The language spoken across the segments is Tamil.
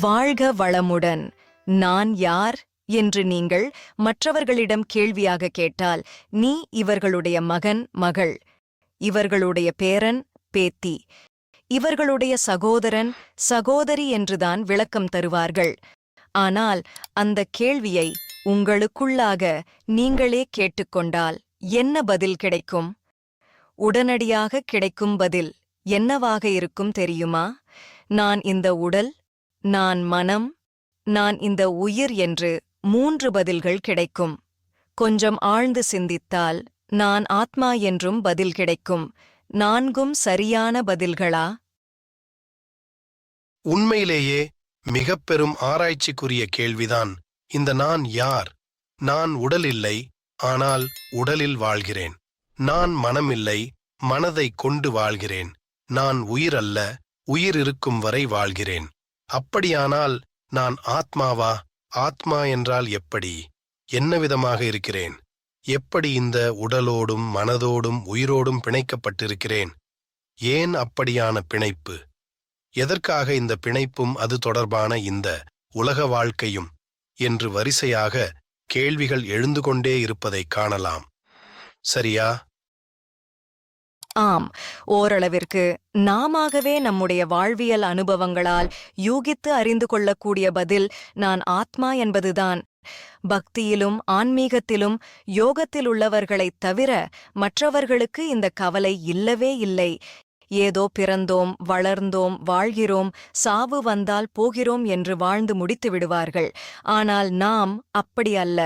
வாழ்க வளமுடன். நான் யார்? என்று நீங்கள் மற்றவர்களிடம் கேள்வியாக கேட்டால் நீ இவர்களுடைய மகன் மகள். இவர்களுடைய பேரன் பேத்தி. இவர்களுடைய சகோதரன் சகோதரி என்றுதான் விளக்கம் தருவார்கள். ஆனால் அந்த கேள்வியை உங்களுக்குள்ளாக நீங்களே கேட்டுக்கொண்டால் என்ன பதில் கிடைக்கும்? உடனடியாக கிடைக்கும் பதில் என்னவாக இருக்கும் தெரியுமா? நான் இந்த உடல் நான் மனம் நான் இந்த உயிர் என்று மூன்று பதில்கள் கிடைக்கும். கொஞ்சம் ஆழ்ந்து சிந்தித்தால் நான் ஆத்மா என்றும் பதில் கிடைக்கும். நான்கும் சரியான பதில்களா? உண்மையிலேயே மிகப் பெரும் ஆராய்ச்சிக்குரிய கேள்விதான். இந்த நான் யார்? நான் உடல் இல்லை ஆனால் உடலில் வாழ்கிறேன். நான் மனமில்லை மனதை கொண்டு வாழ்கிறேன். நான் உயிர் அல்ல உயிர் இருக்கும் வரை வாழ்கிறேன். அப்படியானால் நான் ஆத்மாவா? ஆத்மா என்றால் எப்படி? என்ன விதமாக இருக்கிறேன்? எப்படி இந்த உடலோடும் மனதோடும் உயிரோடும் பிணைக்கப்பட்டிருக்கிறேன்? ஏன் அப்படியான பிணைப்பு? எதற்காக இந்த பிணைப்பும் அது தொடர்பான இந்த உலக வாழ்க்கையும்? என்று வரிசையாக கேள்விகள் எழுந்து கொண்டே இருப்பதைக் காணலாம். சரியா? ஆம் ஓரளவிற்கு நாமாகவே நம்முடைய வாழ்வியல் அனுபவங்களால் யூகித்து அறிந்து கொள்ளக்கூடிய பதில் நான் ஆத்மா என்பதுதான். பக்தியிலும் ஆன்மீகத்திலும் யோகத்தில் உள்ளவர்களைத் தவிர மற்றவர்களுக்கு இந்த கவலை இல்லவே இல்லை. ஏதோ பிறந்தோம் வளர்ந்தோம் வாழ்கிறோம் சாவு வந்தால் போகிறோம் என்று வாழ்ந்து முடித்து விடுவார்கள். ஆனால் நாம் அப்படி அல்ல.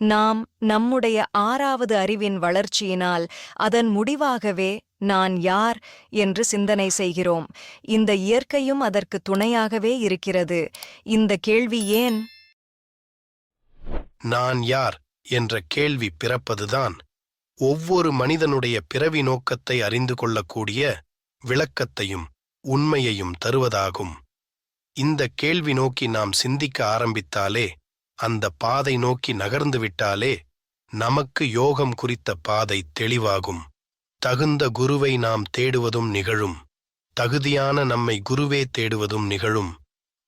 நாம் நம்முடைய ஆறாவது அறிவின் வளர்ச்சியினால் அதன் முடிவாகவே நான் யார் என்று சிந்தனை செய்கிறோம். இந்த இயற்கையும் அதற்கு துணையாகவே இருக்கிறது. இந்த கேள்வி ஏன்? நான் யார் என்ற கேள்வி பிறப்பதுதான் ஒவ்வொரு மனிதனுடைய பிறவி நோக்கத்தை அறிந்து கொள்ளக்கூடிய விளக்கத்தையும் உண்மையையும் தருவதாகும். இந்த கேள்வி நோக்கி நாம் சிந்திக்க ஆரம்பித்தாலே அந்த பாதை நோக்கி நகர்ந்து விட்டாலே நமக்கு யோகம் குறித்த பாதை தெளிவாகும். தகுந்த குருவை நாம் தேடுவதும் நிகழும். தகுதியான நம்மை குருவே தேடுவதும் நிகழும்.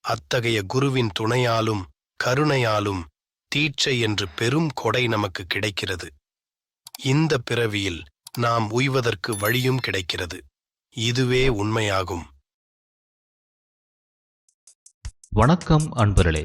அத்தகைய குருவின் துணையாலும் கருணையாலும் தீட்சை என்று பெரும் கொடை நமக்கு கிடைக்கிறது. இந்த பிறவியில் நாம் உய்வதற்கு வழியும் கிடைக்கிறது. இதுவே உண்மையாகும். வணக்கம் அன்பர்களே.